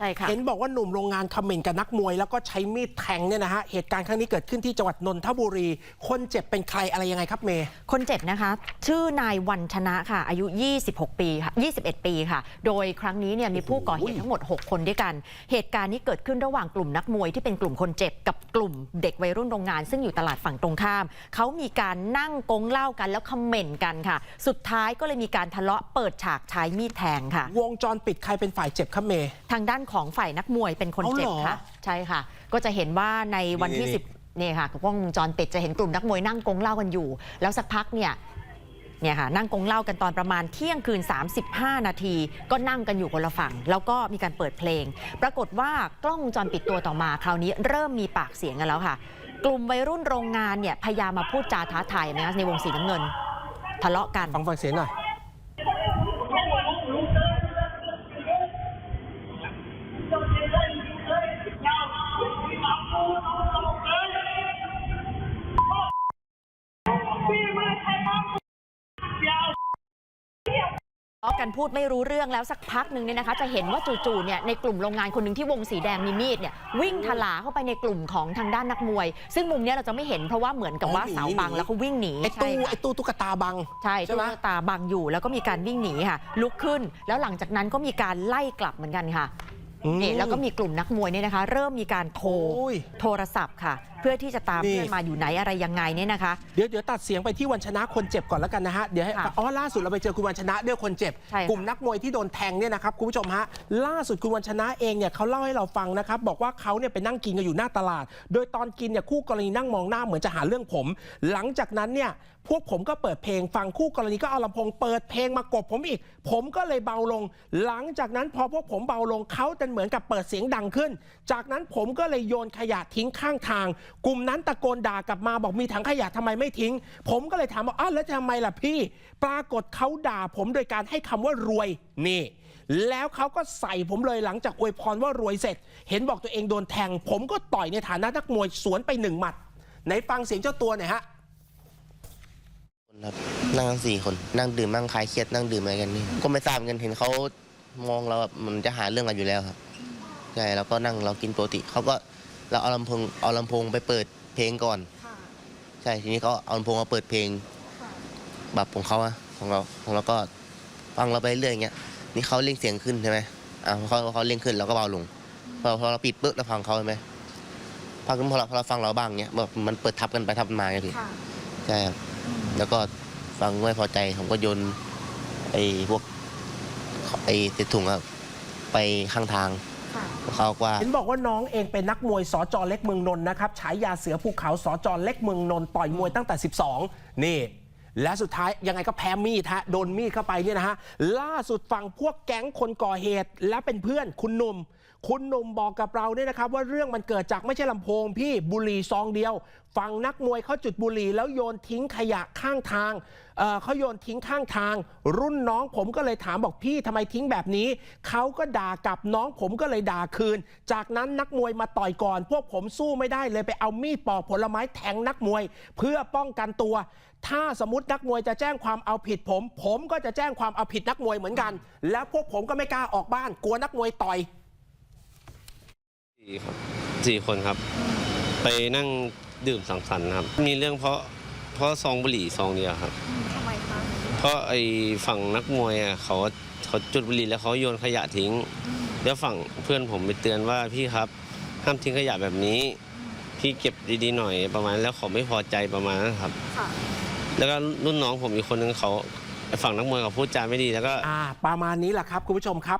ใช่ค่ะ เห็นบอกว่าหนุ่มโรงงานคอมเมนต์กับนักมวย แล้วก็ใช้มีดแทงเนี่ยนะฮะ เหตุการณ์ครั้งนี้เกิดขึ้นที่จังหวัดนนทบุรี คนเจ็บเป็นใครอะไรยังไงครับเมย์ คนเจ็บนะคะ ชื่อนายวันชนะค่ะ อายุ 26 ปีค่ะ 21 ปีค่ะ โดยครั้งนี้เนี่ยมีผู้ก่อเหตุทั้งหมด 6 คนด้วยกัน เหตุการณ์นี้เกิดขึ้นระหว่างกลุ่มนักมวยที่เป็นกลุ่มคนเจ็บกับกลุ่มเด็กวัยรุ่นโรงงาน ซึ่งอยู่ตลาดฝั่งตรงข้าม เขามีการนั่งกงเหล้ากันแล้วคอมเมนต์กันค่ะ สุดท้ายก็เลยมีการทะเลาะเปิดฉากใช้มีดแทงค่ะ วงจรปิดใครเป็นฝ่ายเจ็บครับเมย์ ทางด้านของฝ่ายนักมวยเป็นคนเจ็บเอาเหรอค่ะ ใช่ค่ะ ก็จะเห็นว่าในวันที่นี่สิบเนี่ยค่ะกล้องวงจรปิดจะเห็นกลุ่มนักมวยนั่งกงเหล้ากันอยู่ แล้วสักพักเนี่ยเนี่ยค่ะนั่งกงเหล้ากันตอนประมาณเที่ยงคืน 35 นาที ก็นั่งกันอยู่คนละฝั่ง แล้วก็มีการเปิดเพลง ปรากฏว่ากล้องวงจรปิดตัวต่อมา คราวนี้เริ่มมีปากเสียงกันแล้วค่ะ กลุ่มวัยรุ่นโรงงานเนี่ยพยายามมาพูดจาท้าทายนะคะในวงสีน้ำเงิน ทะเลาะกันฟังฟังเสียงหน่อย ลาะกันพูดไม่รู้เรื่องแล้วสักพักหนึ่งเนี่ยนะคะ จะเห็นว่าจู่ๆเนี่ยในกลุ่มโรงงานคนหนึ่งที่วงสีแดงมีมีดเนี่ยวิ่งทลาเข้าไปในกลุ่มของทางด้านนักมวย ซึ่งมุมเนี้ยเราจะไม่เห็นเพราะว่าเหมือนกับว่าอ๋อหนีเสาบังหนีแล้วเขาวิ่งหนีไอ้ใช่ตู้ค่ะไอ้ตู้ตุ๊กตาบังใช่ใช่ตู้ไหมตาบังอยู่แล้วก็มีการวิ่งหนีค่ะ ลุกขึ้นแล้วหลังจากนั้นก็มีการไล่กลับเหมือนกันค่ะอืมนี่แล้วก็มีกลุ่มนักมวยเนี่ยนะคะ เริ่มมีการโทรโอ้ยโทรศัพท์ค่ะเพื่อที่จะตามนี่ เพื่อนมาอยู่ไหนอะไรยังไงเนี่ยนะคะ เดี๋ยวเดี๋ยวตัดเสียงไปที่วันชนะคนเจ็บก่อนแล้วกันนะฮะ เดี๋ยวให้ค่ะอ๋อล่าสุดเราไปเจอคุณวันชนะด้วยคนเจ็บ ใช่ค่ะ กลุ่มนักมวยที่โดนแทงเนี่ยนะครับคุณผู้ชมฮะ ล่าสุดคุณวันชนะเองเนี่ยเขาเล่าให้เราฟังนะครับ บอกว่าเขาเนี่ยไปนั่งกินกันอยู่หน้าตลาด โดยตอนกินเนี่ยคู่กรณีนั่งมองหน้าเหมือนจะหาเรื่องผม หลังจากนั้นเนี่ยพวกผมก็เปิดเพลงฟังคู่กรณีก็เอาลำโพงเปิดเพลงมากบผมอีก ผมก็เลยเบาลง หลังจากนั้นพอพวกผมเบาลงเขาจะเหมือนกับเปิดเสียงดังขึ้น จากนั้นผมก็เลยโยนขยะทิ้งข้างทางกลุ่มนั้นตะโกนด่ากลับมาบอกมีถังขยะทำไมไม่ทิ้ง ผมก็เลยถามว่าอ้าวแล้วทำไมล่ะพี่ ปรากฏเขาด่าผมโดยการให้คำว่ารวยนี่ แล้วเขาก็ใส่ผมเลยหลังจากอวยพรว่ารวยเสร็จ เห็นบอกตัวเองโดนแทง ผมก็ต่อยในฐานะนักมวยสวนไปหนึ่งหมัดไหนฟังเสียงเจ้าตัวหน่อยฮะคนครับนั่งสี่คนนั่งดื่มนั่งคลายเครียดนั่งดื่มอะไรกันนี่ก็ไม่ทราบเหมือนกันเห็นเขามองเราแบบมันจะหาเรื่องกันอยู่แล้วครับใช่แล้วก็นั่งเรากินปกติเขาก็ เราเอาลำโพงเอาลำโพงไปเปิดเพลงก่อนใช่ทีนี้เขาเอาลำโพงมาเปิดเพลงแบบของเขาอะของเราของเราก็ฟังเราไปเรื่อยอย่างเงี้ยนี่เขาเร่งเสียงขึ้นใช่ไหมอ่าพอเขาเขาเร่งขึ้นเราก็เบาลงพอพอเราปิดปุ๊บเราฟังเขาใช่ไหมพักนึงพอเราพอเราฟังเราบ้างเงี้ยแบบมันเปิดทับกันไปทับกันมาไงพี่ใช่ครับแล้วก็ฟังไม่พอใจผมก็โยนไอ้พวกไอ้เศษถุงอะไปข้างทาง เขากว่า เห็นบอกว่าน้องเองเป็นนักมวยสจเล็กเมืองนนท์นะครับฉายาเสือภูเขาสจเล็กเมืองนนท์ต่อยมวยตั้งแต่ 12 นี่ และสุดท้ายยังไงก็แพ้มีดฮะโดนมีดเข้าไปเนี่ยนะฮะล่าสุดฝั่งพวกแก๊งคนก่อเหตุและเป็นเพื่อนคุณหนุ่ม คุณหนุ่มบอกกับเราเนี่ยนะครับ ว่าเรื่องมันเกิดจากไม่ใช่ลำโพงพี่บุหรี่ซองเดียว ฝั่งนักมวยเขาจุดบุหรี่แล้วโยนทิ้งขยะข้างทางเเขาโยนทิ้งข้างทาง รุ่นน้องผมก็เลยถามบอกพี่ทำไมทิ้งแบบนี้ เขาก็ด่ากลับน้องผมก็เลยด่าคืน จากนั้นนักมวยมาต่อยก่อน พวกผมสู้ไม่ได้เลยไปเอามีดปอกผลไม้แทงนักมวย เพื่อป้องกันตัว ถ้าสมมตินักมวยจะแจ้งความเอาผิดผม ผมก็จะแจ้งความเอาผิดนักมวยเหมือนกัน แล้วพวกผมก็ไม่กล้าออกบ้าน กลัวนักมวยต่อย สี่ครับสี่คนครับ ไปนั่งดื่มสังสรรค์ครับ มีเรื่องเพราะเพราะซองบุหรี่ซองเดียวครับทำไมคะเพราะไอ้ฝั่งนักมวยอะเขาเขาจุดบุหรี่แล้วเขาโยนขยะทิ้ง แล้วฝั่งเพื่อนผมไปเตือนว่าพี่ครับห้ามทิ้งขยะแบบนี้พี่เก็บดีๆหน่อยประมาณ แล้วเขาไม่พอใจประมาณนั้นครับค่ะแล้วก็รุ่นน้องผมอีกคนนึงเขาไอ้ฝั่งนักมวยเขาพูดจาไม่ดีแล้วก็ อ่า ประมาณนี้แหละครับ คุณผู้ชมครับ